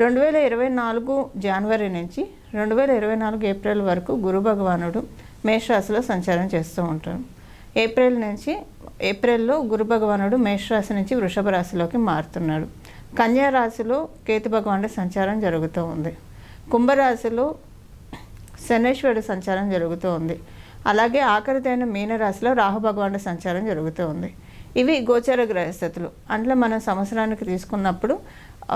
రెండు వేల ఇరవై నాలుగు జనవరి నుంచి రెండు వేల ఇరవై నాలుగు ఏప్రిల్ వరకు గురు భగవానుడు మేషరాశిలో సంచారం చేస్తూ ఉంటాడు ఏప్రిల్ నుంచి ఏప్రిల్లో గురు భగవానుడు మేషరాశి నుంచి వృషభ రాశిలోకి మారుతున్నాడు. కన్యా రాశిలో కేతు భగవానుడి సంచారం జరుగుతూ ఉంది. కుంభరాశిలో శనేశ్వరుడు సంచారం జరుగుతూ ఉంది. అలాగే ఆఖరిదైన మీనరాశిలో రాహు భగవానుడి సంచారం జరుగుతూ ఉంది. ఇవి గోచర గ్రహస్థితులు. అందులో మనం సంవత్సరానికి తీసుకున్నప్పుడు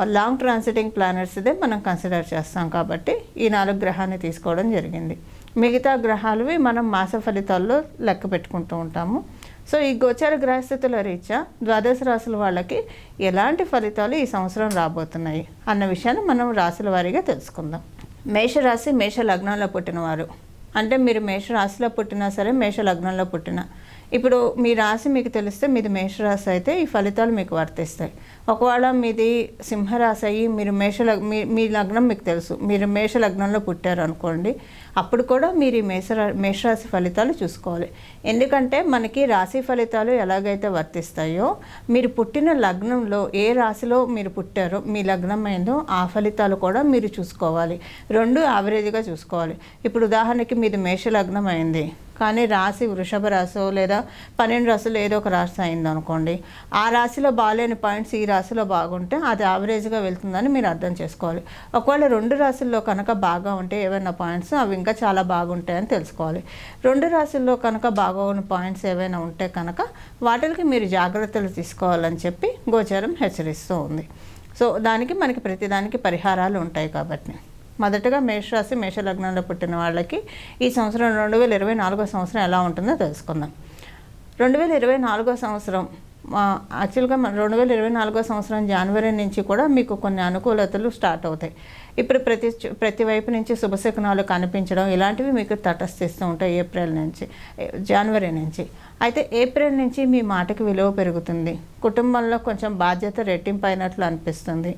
లాంగ్ ట్రాన్సిటింగ్ ప్లానెట్స్ ఇదే మనం కన్సిడర్ చేస్తాం కాబట్టి ఈ నాలుగు గ్రహాన్ని తీసుకోవడం జరిగింది. మిగతా గ్రహాలవి మనం మాస ఫలితాల్లో లెక్క పెట్టుకుంటూ ఉంటాము. సో ఈ గోచార గ్రహస్థితుల రీత్యా ద్వాదశ రాశుల వాళ్ళకి ఎలాంటి ఫలితాలు ఈ సంవత్సరం రాబోతున్నాయి అన్న విషయాన్ని మనం రాశుల వారీగా తెలుసుకుందాం. మేషరాశి మేష లగ్నంలో పుట్టినవారు. అంటే మీరు మేష రాశిలో పుట్టినా సరే మేష లగ్నంలో పుట్టిన ఇప్పుడు మీ రాశి మీకు తెలిస్తే మీది మేషరాశి అయితే ఈ ఫలితాలు మీకు వర్తిస్తాయి. ఒకవేళ మీది సింహరాశి అయ్యి మీరు మేష లగ్- మీ మీ లగ్నం మీకు తెలుసు. మీరు మేష లగ్నంలో పుట్టారు అనుకోండి అప్పుడు కూడా మీరు ఈ మేష మేషరాశి ఫలితాలు చూసుకోవాలి. ఎందుకంటే మనకి రాశి ఫలితాలు ఎలాగైతే వర్తిస్తాయో మీరు పుట్టిన లగ్నంలో ఏ రాశిలో మీరు పుట్టారో మీ లగ్నం ఆ ఫలితాలు కూడా మీరు చూసుకోవాలి. రెండు యావరేజ్గా చూసుకోవాలి. ఇప్పుడు ఉదాహరణకి మీది మేష లగ్నం అయింది. కానీ రాశి వృషభ రాశో లేదా పన్నెండు రాశులు ఏదో ఒక రాశి అయింది అనుకోండి ఆ రాశిలో బాగాలేని పాయింట్స్ ఈ రాశిలో బాగుంటే అది యావరేజ్గా వెళ్తుందని మీరు అర్థం చేసుకోవాలి. ఒకవేళ రెండు రాశుల్లో కనుక బాగా ఉంటే ఏవైనా పాయింట్స్ అవి ఇంకా చాలా బాగుంటాయని తెలుసుకోవాలి. రెండు రాశుల్లో కనుక బాగోని పాయింట్స్ ఏవైనా ఉంటే కనుక వాటికి మీరు జాగ్రత్తలు తీసుకోవాలని చెప్పి గోచారం హెచ్చరిస్తూ ఉంది. సో దానికి మనకి ప్రతిదానికి పరిహారాలు ఉంటాయి కాబట్టి. మొదటగా మేషరాశి మేషలగ్నంలో పుట్టిన వాళ్ళకి ఈ సంవత్సరం రెండు వేల ఇరవై నాలుగో సంవత్సరం ఎలా ఉంటుందో తెలుసుకుందాం. రెండు వేల ఇరవై నాలుగో సంవత్సరం మా యాక్చువల్గా రెండు వేల ఇరవై నాలుగో సంవత్సరం జనవరి నుంచి కూడా మీకు కొన్ని అనుకూలతలు స్టార్ట్ అవుతాయి. ఇప్పుడు ప్రతి ప్రతి వైపు నుంచి శుభశకునాలు కనిపించడం ఇలాంటివి మీకు తటస్థిస్తూ ఉంటాయి ఏప్రిల్ నుంచి జనవరి నుంచి. అయితే ఏప్రిల్ నుంచి మీ మాటకి విలువ పెరుగుతుంది. కుటుంబంలో కొంచెం బాధ్యత రెట్టింపైనట్లు అనిపిస్తుంది.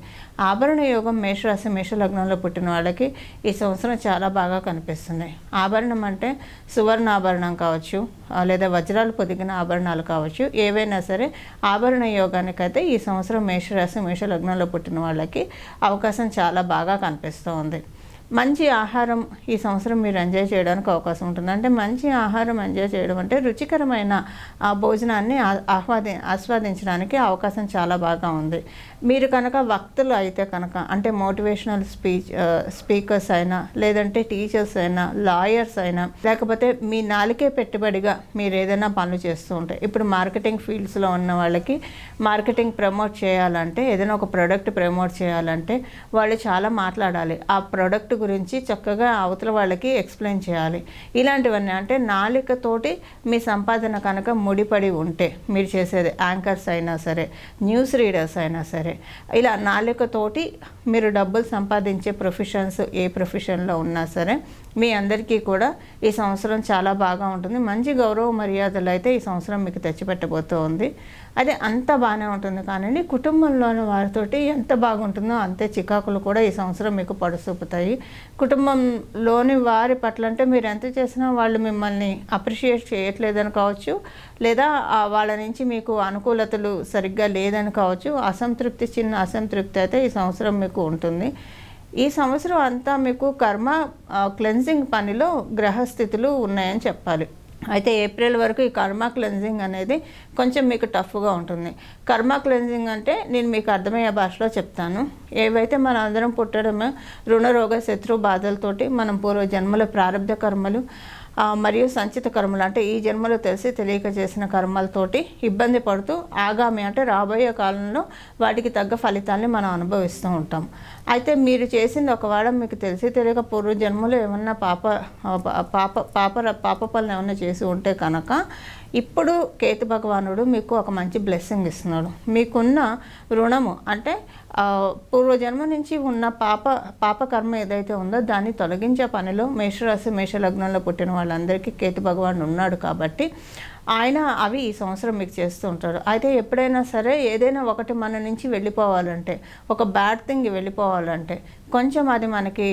ఆభరణ యోగం మేషరాశి మేషలగ్నంలో పుట్టిన వాళ్ళకి ఈ సంవత్సరం చాలా బాగా కనిపిస్తుంది. ఆభరణం అంటే సువర్ణ ఆభరణం కావచ్చు లేదా వజ్రాలు పొదిగిన ఆభరణాలు కావచ్చు. ఏవైనా సరే ఆభరణ యోగానికైతే ఈ సంవత్సరం మేషరాశి మేషలగ్నంలో పుట్టిన వాళ్ళకి అవకాశం చాలా బాగా కనిపిస్తూ ఉంది మంచి ఆహారం ఈ సంవత్సరం మీరు ఎంజాయ్ చేయడానికి అవకాశం ఉంటుంది. అంటే మంచి ఆహారం ఎంజాయ్ చేయడం అంటే రుచికరమైన ఆ భోజనాన్ని ఆహ్వాది ఆస్వాదించడానికి అవకాశం చాలా బాగా ఉంది. మీరు కనుక వక్తులు అయితే కనుక అంటే మోటివేషనల్ స్పీచ్ స్పీకర్స్ అయినా లేదంటే టీచర్స్ అయినా లాయర్స్ అయినా లేకపోతే మీ నాలుకే పెట్టుబడిగా మీరు ఏదైనా పనులు చేస్తూ ఉంటే ఇప్పుడు మార్కెటింగ్ ఫీల్డ్స్లో ఉన్న వాళ్ళకి మార్కెటింగ్ ప్రమోట్ చేయాలంటే ఏదైనా ఒక ప్రోడక్ట్ ప్రమోట్ చేయాలంటే వాళ్ళు చాలా మాట్లాడాలి. ఆ ప్రోడక్ట్ గురించి చక్కగా అవతల వాళ్ళకి ఎక్స్ప్లెయిన్ చేయాలి. ఇలాంటివన్నీ అంటే నాలికతోటి మీ సంపాదన కనుక ముడిపడి ఉంటే మీరు చేసేది యాంకర్స్ అయినా సరే న్యూస్ రీడర్స్ అయినా సరే ఇలా నాలికతోటి మీరు డబ్బులు సంపాదించే ప్రొఫెషన్స్ ఏ ప్రొఫెషన్లో ఉన్నా సరే మీ అందరికీ కూడా ఈ సంవత్సరం చాలా బాగా ఉంటుంది. మంచి గౌరవ మర్యాదలు అయితే ఈ సంవత్సరం మీకు తెచ్చిపెట్టబోతూ ఉంది. అదే అంత బాగానే ఉంటుంది కానీ కుటుంబంలోని వారితోటి ఎంత బాగుంటుందో అంతే చికాకులు కూడా ఈ సంవత్సరం మీకు పడుసూపుతాయి కుటుంబంలోని వారి పట్ల అంటే మీరు ఎంత చేసినా వాళ్ళు మిమ్మల్ని అప్రిషియేట్ చేయట్లేదని కావచ్చు లేదా వాళ్ళ నుంచి మీకు అనుకూలతలు సరిగ్గా లేదని కావచ్చు అసంతృప్తి చిన్న అసంతృప్తి అయితే ఈ సంవత్సరం మీకు ఉంటుంది. ఈ సంవత్సరం అంతా మీకు కర్మ క్లెన్సింగ్ పనిలో గ్రహస్థితులు ఉన్నాయని చెప్పాలి. అయితే ఏప్రిల్ వరకు ఈ కర్మ క్లెన్జింగ్ అనేది కొంచెం మీకు టఫ్గా ఉంటుంది. కర్మ క్లెన్జింగ్ అంటే నేను మీకు అర్థమయ్యే భాషలో చెప్తాను. ఏవైతే మన అందరం పుట్టడమే రుణరోగ శత్రు బాధలతోటి మనం పూర్వ జన్మల ప్రారంభ కర్మలు మరియు సంచిత కర్మలు అంటే ఈ జన్మలో తెలిసి తెలియక చేసిన కర్మలతోటి ఇబ్బంది పడుతూ ఆగామి అంటే రాబోయే కాలంలో వాటికి తగ్గ ఫలితాన్ని మనం అనుభవిస్తూ ఉంటాం. అయితే మీరు చేసింది ఒకవేళ మీకు తెలిసి తెలియక పూర్వ జన్మలో ఏమన్నా పాప పాప పాప పాప పనులు ఏమన్నా చేసి ఉంటే కనుక ఇప్పుడు కేతు భగవానుడు మీకు ఒక మంచి బ్లెస్సింగ్ ఇస్తున్నాడు. మీకున్న రుణము అంటే పూర్వజన్మ నుంచి ఉన్న పాప పాప కర్మ ఏదైతే ఉందో దాన్ని తొలగించే పనిలో మేషరాశి మేషలగ్నంలో పుట్టిన వాళ్ళందరికీ కేతు భగవాన్ ఉన్నాడు కాబట్టి ఆయన అవి ఈ సంవత్సరం మీకు చేస్తూ ఉంటారు. అయితే ఎప్పుడైనా సరే ఏదైనా ఒకటి మన నుంచి వెళ్ళిపోవాలంటే ఒక బ్యాడ్ థింగ్ వెళ్ళిపోవాలంటే కొంచెం అది మనకి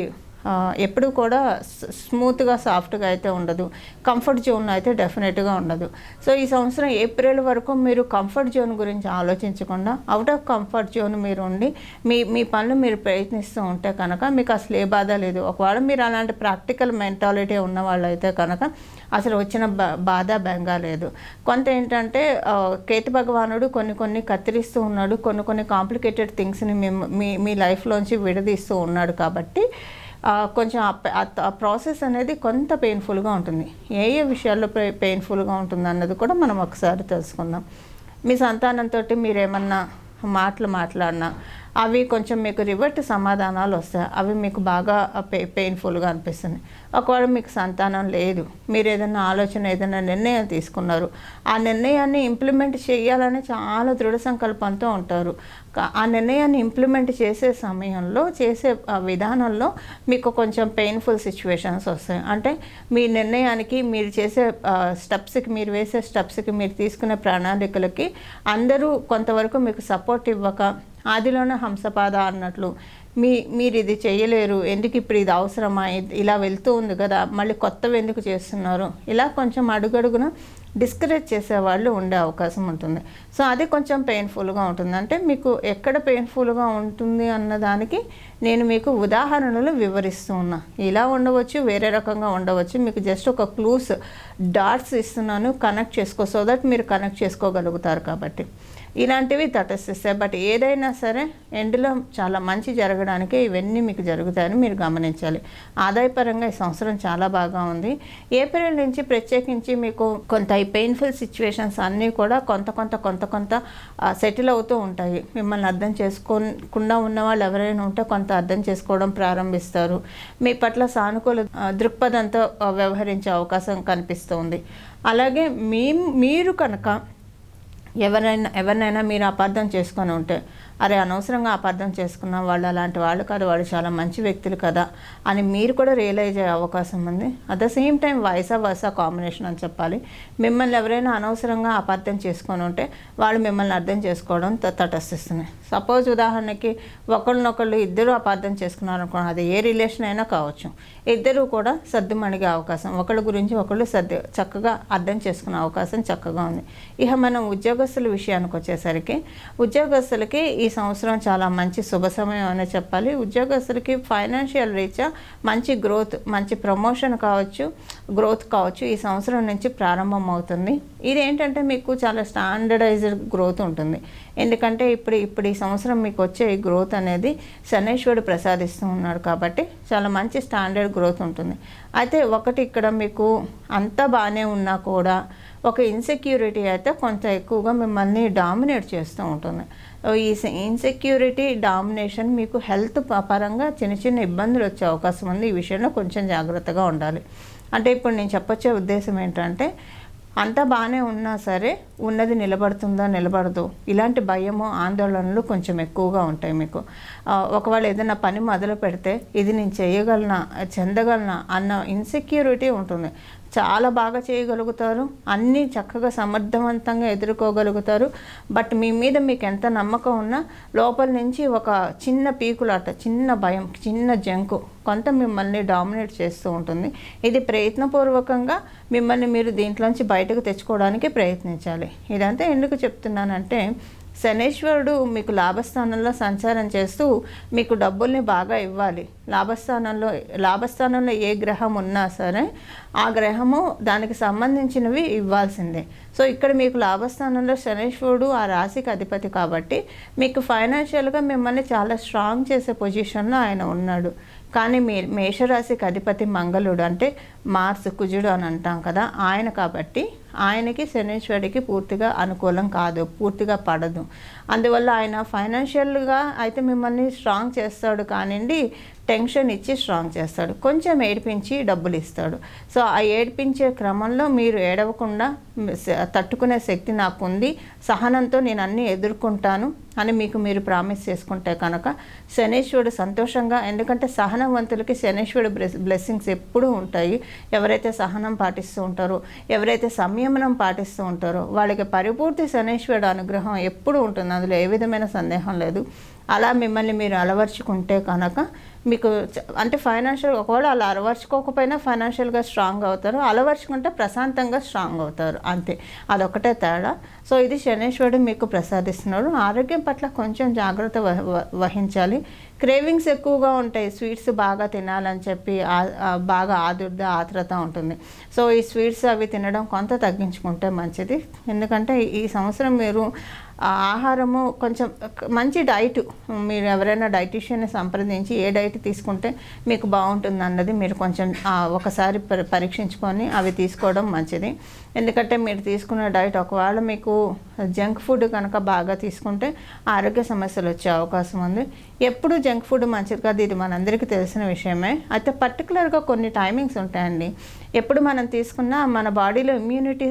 ఎప్పుడు కూడా స్- స్మూత్గా సాఫ్ట్గా అయితే ఉండదు. కంఫర్ట్ జోన్ అయితే డెఫినెట్గా ఉండదు. సో ఈ సంవత్సరం ఏప్రిల్ వరకు మీరు కంఫర్ట్ జోన్ గురించి ఆలోచించకుండా అవుట్ ఆఫ్ కంఫర్ట్ జోన్ మీరు ఉండి మీ మీ పనులు మీరు ప్రయత్నిస్తూ ఉంటే కనుక మీకు అసలు ఏ బాధ లేదు. ఒకవేళ మీరు అలాంటి ప్రాక్టికల్ మెంటాలిటీ ఉన్న వాళ్ళు అయితే కనుక అసలు వచ్చిన బా బాధ బెంగా లేదు. కొంత ఏంటంటే కేతు భగవానుడు కొన్ని కొన్ని కత్తిరిస్తూ ఉన్నాడు. కొన్ని కొన్ని కాంప్లికేటెడ్ థింగ్స్ని మేము మీ మీ లైఫ్లోంచి విడదీస్తూ ఉన్నాడు కాబట్టి కొంచెం ఆ ఆ- ప్రాసెస్ అనేది కొంత పెయిన్ఫుల్గా ఉంటుంది. ఏ ఏ విషయాల్లో పెయిన్ఫుల్గా ఉంటుంది అన్నది కూడా మనం ఒకసారి తెలుసుకుందాం. మీ సంతానంతో మీరు ఏమన్నా మాటలు మాట్లాడినా అవి కొంచెం మీకు రివర్ట్ సమాధానాలు వస్తాయి. అవి మీకు బాగా పే పెయిన్ఫుల్గా అనిపిస్తుంది. ఒకవేళ మీకు సంతానం లేదు మీరు ఏదైనా ఆలోచన ఏదైనా నిర్ణయం తీసుకున్నారు ఆ నిర్ణయాన్ని ఇంప్లిమెంట్ చేయాలని చాలా దృఢ సంకల్పంతో ఉంటారు. ఆ నిర్ణయాన్ని ఇంప్లిమెంట్ చేసే సమయంలో చేసే విధానంలో మీకు కొంచెం పెయిన్ఫుల్ సిచ్యువేషన్స్ వస్తాయి. అంటే మీ నిర్ణయానికి మీరు చేసే స్టెప్స్కి మీరు వేసే స్టెప్స్కి మీరు తీసుకునే ప్రణాళికలకి అందరూ కొంతవరకు మీకు సపోర్ట్ ఇవ్వక ఆదిలోనే హంసపాద అన్నట్లు. మీ మీరు ఇది చేయలేరు. ఎందుకు ఇప్పుడు ఇది అవసరమా? ఇలా వెళ్తూ ఉంది కదా. మళ్ళీ కొత్తవి ఎందుకు చేస్తున్నారు? ఇలా కొంచెం అడుగడుగున డిస్కరేజ్ చేసేవాళ్ళు ఉండే అవకాశం ఉంటుంది. సో అది కొంచెం పెయిన్ఫుల్గా ఉంటుంది. అంటే మీకు ఎక్కడ పెయిన్ఫుల్గా ఉంటుంది అన్నదానికి నేను మీకు ఉదాహరణలు వివరిస్తూ ఉన్నా. ఇలా ఉండవచ్చు వేరే రకంగా ఉండవచ్చు. మీకు జస్ట్ ఒక క్లూస్ డాట్స్ ఇస్తున్నాను. కనెక్ట్ చేసుకో. సో దట్ మీరు కనెక్ట్ చేసుకోగలుగుతారు కాబట్టి. ఇలాంటివి తటస్థిస్తాయి బట్ ఏదైనా సరే ఎండ్లో చాలా మంచి జరగడానికి ఇవన్నీ మీకు జరుగుతాయని మీరు గమనించాలి. ఆదాయపరంగా ఈ సంవత్సరం చాలా బాగా ఉంది. ఏప్రిల్ నుంచి ప్రత్యేకించి మీకు కొంత ఈ పెయిన్ఫుల్ సిచ్యువేషన్స్ అన్నీ కూడా కొంత కొంత కొంత కొంత సెటిల్ అవుతూ ఉంటాయి. మిమ్మల్ని అర్థం చేసుకోకుండా ఉన్న వాళ్ళు ఎవరైనా ఉంటే కొంత అర్థం చేసుకోవడం ప్రారంభిస్తారు. మీ పట్ల సానుకూల దృక్పథంతో వ్యవహరించే అవకాశం కనిపిస్తుంది. అలాగే మీ మీరు కనుక ఎవరైనా ఎవరినైనా మీరు అపార్థం చేసుకొని ఉంటే అరే అనవసరంగా అపార్థం చేసుకున్నాం వాళ్ళు అలాంటి వాళ్ళు కాదు వాళ్ళు చాలా మంచి వ్యక్తులు కదా అని మీరు కూడా రియలైజ్ అయ్యే అవకాశం ఉంది. అట్ ద సేమ్ టైం వయసా వయసా కాంబినేషన్ అని చెప్పాలి. మిమ్మల్ని ఎవరైనా అనవసరంగా అపార్థం చేసుకొని ఉంటే వాళ్ళు మిమ్మల్ని అర్థం చేసుకోవడం తటస్థిస్తున్నాయి సపోజ్ ఉదాహరణకి ఒకళ్ళనొకళ్ళు ఇద్దరు అపార్థం చేసుకున్నారు అనుకోండి అది ఏ రిలేషన్ అయినా కావచ్చు. ఇద్దరు కూడా సర్దుమణిగే అవకాశం. ఒకళ్ళ గురించి ఒకళ్ళు సర్ది చక్కగా అర్థం చేసుకునే అవకాశం చక్కగా ఉంది. ఇక మనం ఉద్యోగస్తుల విషయానికి వచ్చేసరికి ఉద్యోగస్తులకి ఈ సంవత్సరం చాలా మంచి శుభ సమయం అనే చెప్పాలి. ఉద్యోగస్తులకి ఫైనాన్షియల్ రీత్యా మంచి గ్రోత్ మంచి ప్రమోషన్ కావచ్చు గ్రోత్ కావచ్చు ఈ సంవత్సరం నుంచి ప్రారంభం అవుతుంది ఇది ఏంటంటే మీకు చాలా స్టాండర్డైజ్డ్ గ్రోత్ ఉంటుంది. ఎందుకంటే ఇప్పుడు ఇప్పుడు ఈ సంవత్సరం మీకు వచ్చే ఈ గ్రోత్ అనేది శనేశ్వరుడు ప్రసాదిస్తూ ఉన్నాడు కాబట్టి చాలా మంచి స్టాండర్డ్ గ్రోత్ ఉంటుంది. అయితే ఒకటి ఇక్కడ మీకు అంతా బాగానే ఉన్నా కూడా ఒక ఇన్సెక్యూరిటీ అయితే కొంత ఎక్కువగా మిమ్మల్ని డామినేట్ చేస్తూ ఉంటుంది. ఈ ఇన్సెక్యూరిటీ డామినేషన్ మీకు హెల్త్ పరంగా చిన్న చిన్న ఇబ్బందులు వచ్చే అవకాశం ఉంది. ఈ విషయంలో కొంచెం జాగ్రత్తగా ఉండాలి. అంటే ఇప్పుడు నేను చెప్పొచ్చే ఉద్దేశం ఏంటంటే అంతా బాగానే ఉన్నా సరే ఉన్నది నిలబడుతుందా నిలబడదు. ఇలాంటి భయము ఆందోళనలు కొంచెం ఎక్కువగా ఉంటాయి మీకు. ఒకవేళ ఏదైనా పని మొదలు పెడితే ఇది నేను చేయగలనా చెందగలనా అన్న ఇన్సెక్యూరిటీ ఉంటుంది. చాలా బాగా చేయగలుగుతారు. అన్నీ చక్కగా సమర్థవంతంగా ఎదుర్కోగలుగుతారు. బట్ మీ మీద మీకు ఎంత నమ్మకం ఉన్నా లోపల నుంచి ఒక చిన్న పీకులాట చిన్న భయం చిన్న జంకు కొంత మిమ్మల్ని డామినేట్ చేస్తూ ఉంటుంది. ఇది ప్రయత్నపూర్వకంగా మిమ్మల్ని మీరు దీంట్లోంచి బయటకు తెచ్చుకోవడానికి ప్రయత్నించాలి. ఇదంతా ఎందుకు చెప్తున్నానంటే శనేశ్వరుడు మీకు లాభస్థానంలో సంచారం చేస్తూ మీకు డబ్బుల్ని బాగా ఇవ్వాలి. లాభస్థానంలో లాభస్థానంలో ఏ గ్రహం ఉన్నా సరే ఆ గ్రహము దానికి సంబంధించినవి ఇవ్వాల్సిందే. సో ఇక్కడ మీకు లాభస్థానంలో శనేశ్వరుడు ఆ రాశికి అధిపతి కాబట్టి మీకు ఫైనాన్షియల్గా మిమ్మల్ని చాలా స్ట్రాంగ్ చేసే పొజిషన్లో ఆయన ఉన్నాడు. కానీ మీ మేషరాశికి అధిపతి మంగళుడు అంటే మార్స్ కుజుడు అని అంటాం కదా ఆయన కాబట్టి ఆయనకి శనీశ్వరుడికి పూర్తిగా అనుకూలం కాదు పూర్తిగా పడదు. అందువల్ల ఆయన ఫైనాన్షియల్గా అయితే మిమ్మల్ని స్ట్రాంగ్ చేస్తాడు కానివ్వండి టెన్షన్ ఇచ్చి స్ట్రాంగ్ చేస్తాడు కొంచెం ఏడిపించి డబ్బులు ఇస్తాడు. సో ఆ ఏడిపించే క్రమంలో మీరు ఏడవకుండా తట్టుకునే శక్తి నాకు ఉంది సహనంతో నేను అన్నీ ఎదుర్కొంటాను. అని మీకు మీరు ప్రామిస్ చేసుకుంటే కనుక శనీశ్వరుడు సంతోషంగా ఎందుకంటే సహనవంతులకి శనీశ్వరుడు బ్లెస్సింగ్స్ ఎప్పుడూ ఉంటాయి. ఎవరైతే సహనం పాటిస్తూ ఉంటారో ఎవరైతే సంయమనం పాటిస్తూ ఉంటారో వాళ్ళకి పరిపూర్తి శనీశ్వరుడు అనుగ్రహం ఎప్పుడూ ఉంటుంది. అందులో ఏ విధమైన సందేహం లేదు. అలా మిమ్మల్ని మీరు అలవర్చుకుంటే కనుక మీకు అంటే ఫైనాన్షియల్ ఒకవేళ వాళ్ళు అలవర్చుకోకపోయినా ఫైనాన్షియల్గా స్ట్రాంగ్ అవుతారు. అలవర్చుకుంటే ప్రశాంతంగా స్ట్రాంగ్ అవుతారు. అంతే. అదొకటే తేడా. సో ఇది శనేశ్వరుడు మీకు ప్రసాదిస్తున్నాడు ఆరోగ్యం పట్ల కొంచెం జాగ్రత్త వహ- వహించాలి. క్రేవింగ్స్ ఎక్కువగా ఉంటాయి. స్వీట్స్ బాగా తినాలని చెప్పి బాగా ఆదుర్ద ఆత్రత ఉంటుంది. సో ఈ స్వీట్స్ అవి తినడం కొంత తగ్గించుకుంటే మంచిది. ఎందుకంటే ఈ సంవత్సరం మీరు ఆహారము కొంచెం మంచి డైట్ మీరు ఎవరైనా డైటీషియన్ని సంప్రదించి ఏ డైట్ తీసుకుంటే మీకు బాగుంటుంది అన్నది మీరు కొంచెం ఒకసారి పరీక్షించుకొని అవి తీసుకోవడం మంచిది. ఎందుకంటే మీరు తీసుకున్న డైట్ ఒకవేళ మీకు జంక్ ఫుడ్ కనుక బాగా తీసుకుంటే ఆరోగ్య సమస్యలు వచ్చే అవకాశం ఉంది. ఎప్పుడు జంక్ ఫుడ్ మంచిది కాదు ఇది మనందరికీ తెలిసిన విషయమే. అయితే పర్టికులర్గా కొన్ని టైమింగ్స్ ఉంటాయండి. ఎప్పుడు మనం తీసుకున్నా మన బాడీలో ఇమ్యూనిటీ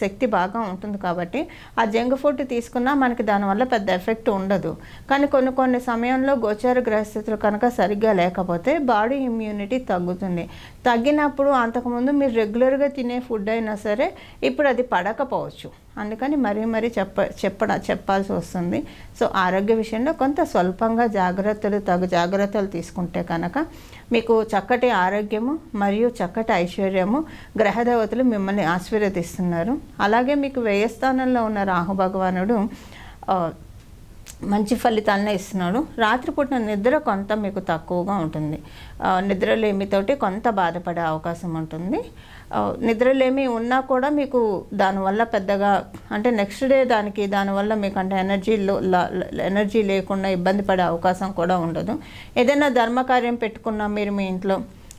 శక్తి బాగా ఉంటుంది కాబట్టి ఆ జంక్ ఫుడ్ తీసుకున్నా మనకి దానివల్ల పెద్ద ఎఫెక్ట్ ఉండదు. కానీ కొన్ని కొన్ని సమయంలో గోచార గ్రహస్థితులు కనుక సరిగ్గా లేకపోతే బాడీ ఇమ్యూనిటీ తగ్గుతుంది. తగ్గినప్పుడు అంతకుముందు మీరు రెగ్యులర్గా తినే ఫుడ్ అయినా సరే ఇప్పుడు అది పడకపోవచ్చు. అందుకని మరీ మరీ చెప్ప చెప్పడ చెప్పాల్సి వస్తుంది. సో ఆరోగ్య విషయంలో కొంత స్వల్పంగా జాగ్రత్తలు తగు జాగ్రత్తలు తీసుకుంటే కనుక మీకు చక్కటి ఆరోగ్యము మరియు చక్కటి ఐశ్వర్యము గ్రహదేవతలు మిమ్మల్ని ఆశీర్వదిస్తున్నారు. అలాగే మీకు వ్యయస్థానంలో ఉన్న రాహు భగవానుడు మంచి ఫలితాలనే ఇస్తున్నాడు. రాత్రిపూట నిద్ర కొంత మీకు తక్కువగా ఉంటుంది. నిద్రలేమితోటి కొంత బాధపడే అవకాశం ఉంటుంది. నిద్రలేమి ఉన్నా కూడా మీకు దానివల్ల పెద్దగా అంటే నెక్స్ట్ డే దానికి దానివల్ల మీకు అంటే ఎనర్జీ ఎనర్జీ లేకుండా ఇబ్బంది పడే అవకాశం కూడా ఉండదు. ఏదైనా ధర్మకార్యం పెట్టుకున్నా మీరు మీ ఇంట్లో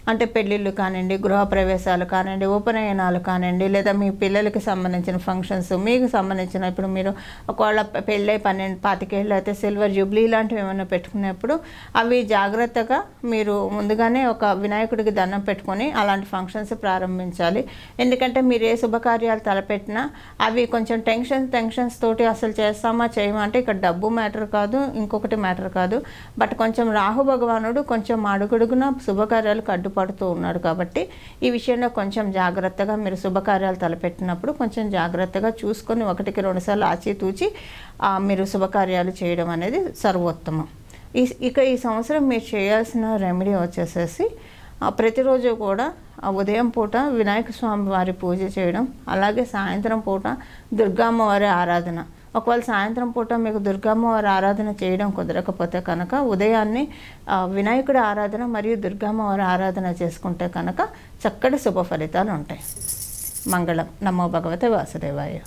అంటే పెళ్ళిళ్ళు కానివ్వండి గృహప్రవేశాలు కానివ్వండి ఉపనయనాలు కానివ్వండి లేదా మీ పిల్లలకి సంబంధించిన ఫంక్షన్స్ మీకు సంబంధించిన ఇప్పుడు మీరు ఒకవేళ పెళ్ళై పన్నెండు పాతికేళ్ళు అయితే సిల్వర్ జూబ్లీ ఇలాంటివి ఏమైనా పెట్టుకున్నప్పుడు అవి జాగ్రత్తగా మీరు ముందుగానే ఒక వినాయకుడికి దండం పెట్టుకొని అలాంటి ఫంక్షన్స్ ప్రారంభించాలి. ఎందుకంటే మీరు ఏ శుభకార్యాలు తలపెట్టినా అవి కొంచెం టెన్షన్ టెన్షన్స్ తోటి అసలు చేస్తామా చేయమా అంటే ఇక్కడ డబ్బు మ్యాటర్ కాదు ఇంకొకటి మ్యాటర్ కాదు. బట్ కొంచెం రాహు భగవానుడు కొంచెం అడుగడుగున శుభకార్యాలకు పడుతూ ఉన్నాడు కాబట్టి ఈ విషయంలో కొంచెం జాగ్రత్తగా మీరు శుభకార్యాలు తలపెట్టినప్పుడు కొంచెం జాగ్రత్తగా చూసుకొని ఒకటికి రెండుసార్లు ఆచితూచి మీరు శుభకార్యాలు చేయడం అనేది సర్వోత్తమం. ఈ ఇక ఈ సంవత్సరం మీరు చేయాల్సిన రెమెడీ వచ్చేసేసి ప్రతిరోజు కూడా ఉదయం పూట వినాయక స్వామి వారి పూజ చేయడం అలాగే సాయంత్రం పూట దుర్గామ్మ వారి ఆరాధన. ఒకవేళ సాయంత్రం పూట మీకు దుర్గామ్మవారి ఆరాధన చేయడం కుదరకపోతే కనుక ఉదయాన్నే వినాయకుడి ఆరాధన మరియు దుర్గామ్మవారి ఆరాధన చేసుకుంటే కనుక చక్కటి శుభ ఫలితాలు ఉంటాయి. మంగళం. నమో భగవతే వాసుదేవాయ.